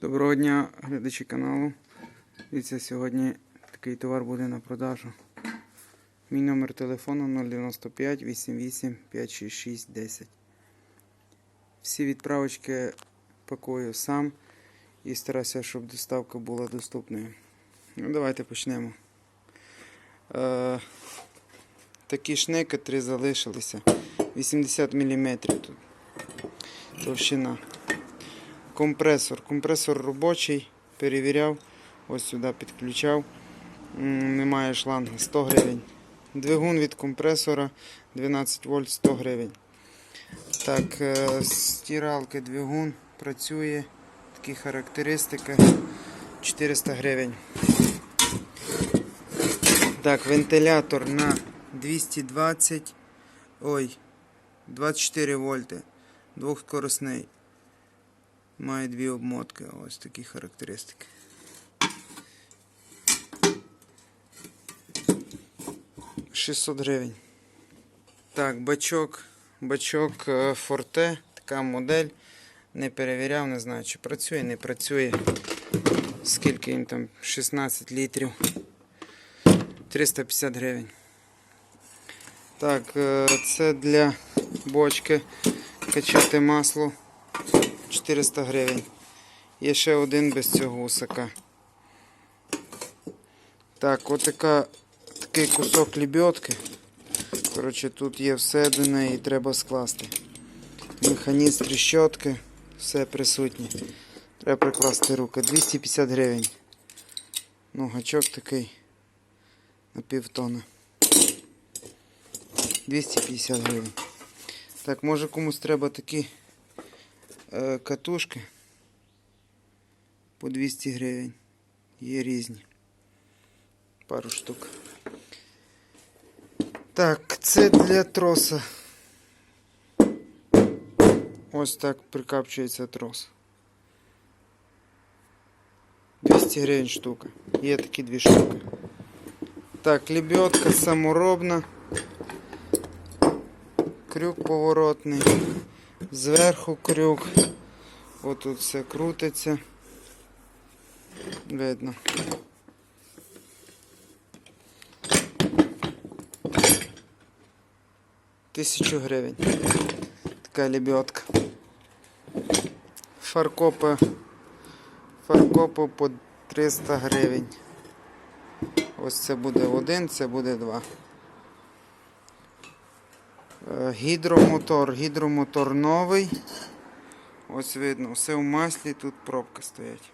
Доброго дня, глядачі каналу. Дивіться, сьогодні такий товар буде на продажу. Мій номер телефону 095 88 566 10. Всі відправочки пакую сам і стараюся, щоб доставка була доступною. Ну, давайте почнемо. Е, такі шнеки три залишилися. 80 мм тут. Товщина. Компресор. Компресор робочий. Перевіряв. Ось сюди підключав. Немає шланга 100 гривень. Двигун від компресора 12 вольт 100 гривень. Так, е, стиралки двигун працює. Такі характеристики. 400 гривень. Так, вентилятор на 220. Ой, 24 вольти. Двохскоросний. Має дві обмотки. Ось такі характеристики. Шістсот гривень. Так, бачок. Бачок е, Форте. Така модель. Не перевіряв, не знаю, чи працює, не працює. Скільки їм там? 16 літрів. 350 гривень. Так, е, це для бочки. Качати масло. 400 гривень. Є ще один без цього усака. Так, отака, такий кусок лебедки. Коротше, тут є все до неї треба скласти. Механізм тріщотки, все присутнє. Треба прикласти руки. 250 гривень. Ну, гачок такий на півтона. 250 гривень. Так, може комусь треба такі е, катушки по 200 гривень. Є різні. Пару штук. Так, це для троса. Ось так прикапчується трос. 200 гривень штука. Є такі дві штуки. Так, лебедка саморобна. Крюк поворотний. Зверху крюк. Отут все крутиться. Видно. Тисячу гривень. Така лебедка. Фаркопи. Фаркопи по 300 гривень. Ось це буде один, це буде два. Гідромотор. Гідромотор новий. Ось видно, все в маслі, тут пробки стоять.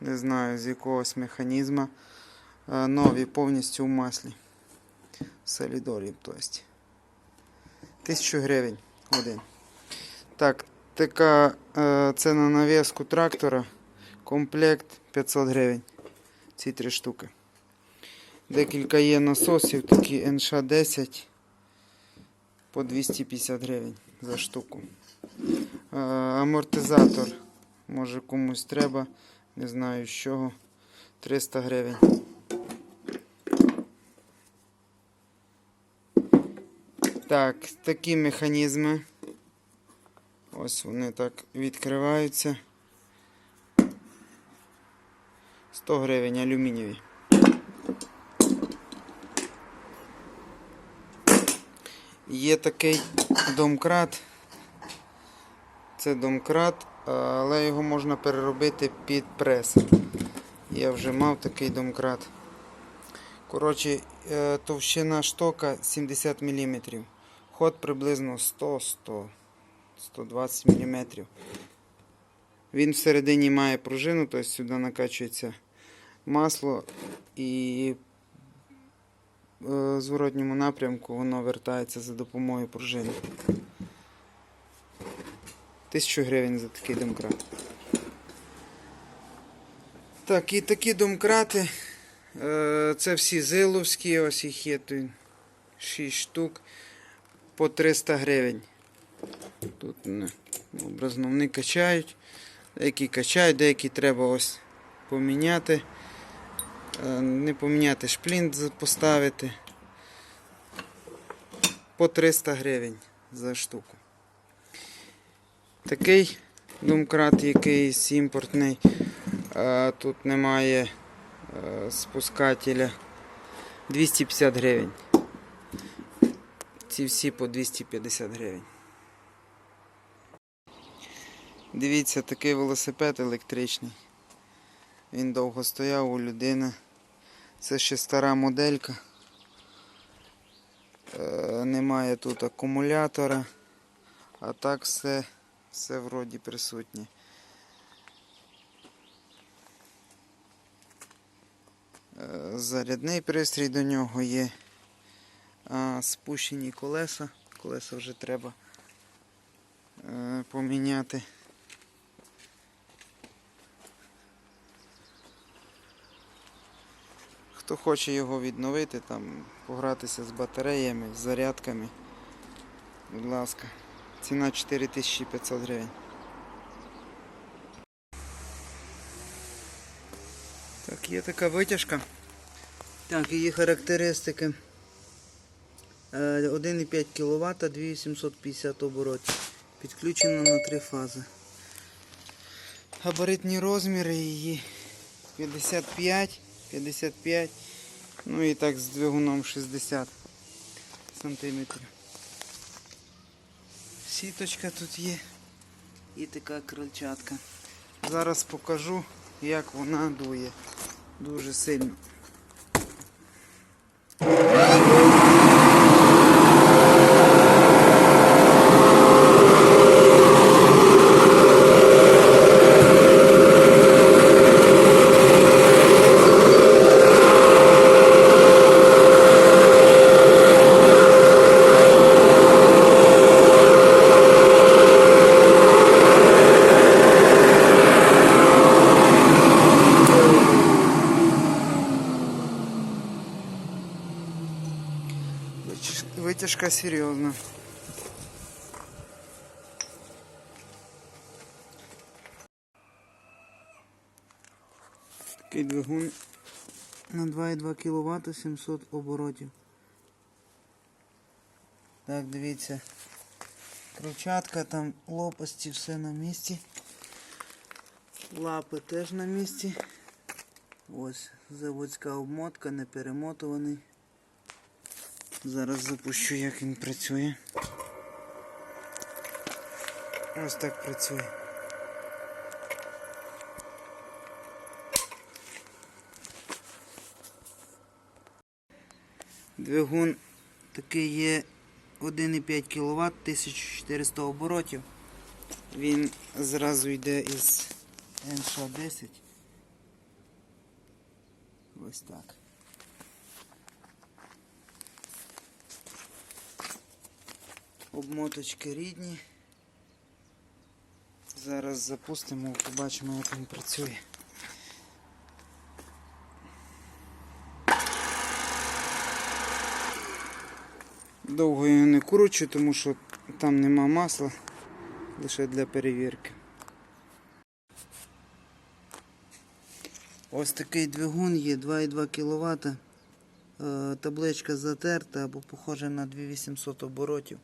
Не знаю з якогось механізма. Е, Нові повністю в маслі. Солідорів, тобто. Тисячу гривень один. Так, така е, це на нав'язку трактора. Комплект 500 гривень. Ці три штуки. Декілька є насосів, такі НШ-10 по 250 гривень за штуку. Е, амортизатор. Може комусь треба, не знаю з чого. 300 гривень. Так, такі механізми. Ось вони так відкриваються. 100 гривень алюмінієві. Є такий домкрат. Це домкрат, але його можна переробити під прес. Я вже мав такий домкрат. Коротше, е, товщина штока 70 мм. Ход приблизно 100-100, 120 мм. Він всередині має пружину, тобто сюди накачується масло і в зворотньому напрямку воно вертається за допомогою пружини. Тисячу гривень за такий домкрат. Так, і такі домкрати. е, Це всі зиловські, ось їх є тут 6 штук по 300 гривень. Тут не, образно вони качають. Деякі качають, деякі треба ось поміняти. Е, Не поміняти шплінт поставити. По 300 гривень за штуку. Такий Домкрат якийсь імпортний. Е, Тут немає е, спускателя. 250 гривень. Ці всі по 250 гривень. Дивіться, такий велосипед електричний. Він довго стояв у людини. Це ще стара моделька. Е, немає тут акумулятора, а так все, все вроді присутнє. Е, зарядний пристрій до нього є. А спущені колеса. Колеса вже треба е, поміняти. Хто хоче його відновити, там, погратися з батареями, з зарядками, будь ласка. Ціна 4500 гривень. Так, є така витяжка. Так, її характеристики. Е, 1,5 кВт, 2850 оборотів. Підключена на три фази. Габаритні розміри її 55, 55, ну і так з двигуном 60 сантиметрів. Сіточка тут є і така крильчатка. Зараз покажу, як вона дує. Дуже сильно. Витяжка серйозна. Такий двигун на 2,2 кВт 700 оборотів. Так, дивіться. Кручатка, там лопасті, все на місці. Лапи теж на місці. Ось заводська обмотка, не перемотуваний. Зараз запущу, як він працює. Ось так працює. Двигун такий є 1,5 кВт, 1400 оборотів. Він зразу йде із НШ-10. Ось так. Обмоточки рідні. Зараз запустимо, побачимо, як він працює. Довго його не кручу, тому що там нема масла, лише для перевірки. Ось такий двигун є 2,2 кВт. Е, Табличка затерта або похожа на 2800 оборотів.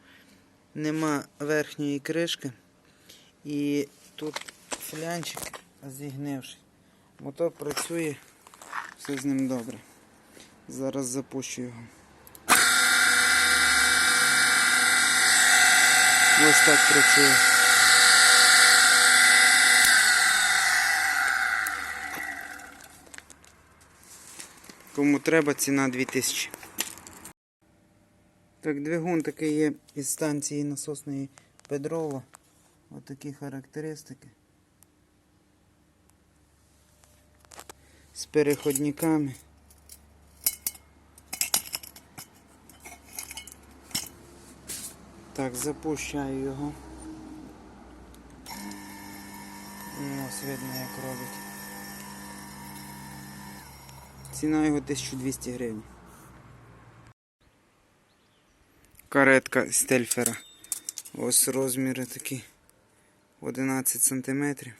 Нема верхньої кришки. І тут флянчик зігнивший. Мотор працює, все з ним добре. Зараз запущу його. Ось так працює. Кому треба, ціна 2000. Так, двигун такий є із станції насосної Педрова. Ось такі характеристики. З переходниками. Так, запущаю його. Ось видно як робить. Ціна його 1200 гривень. Каретка стельфера. Ось розміри такі 11 сантиметрів.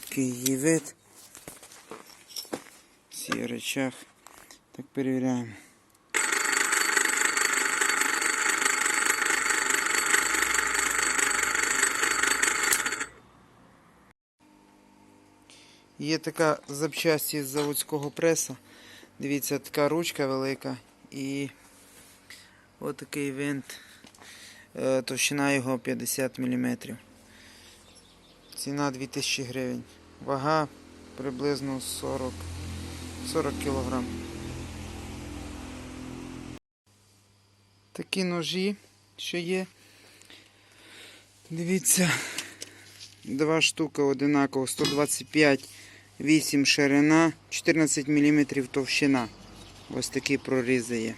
Такий її вид. Всі речах. Так перевіряємо. Є така запчасті з заводського преса. Дивіться, така ручка велика і отакий винт. Е, Товщина його 50 мм. Ціна 2000 гривень. Вага приблизно 40, 40 кг. Такі ножі, що є. Дивіться, два штуки одинаково, 125, 8 ширина, 14 мм товщина. Ось такі прорізи є.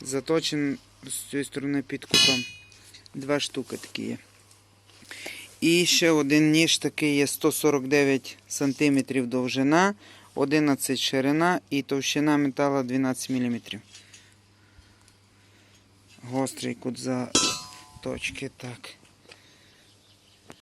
Заточен з цієї сторони під кутом. Два штуки такі є. І ще один ніж такий є 149 см довжина, 11 ширина і товщина металу 12 мм. Гострий кут за точки, так.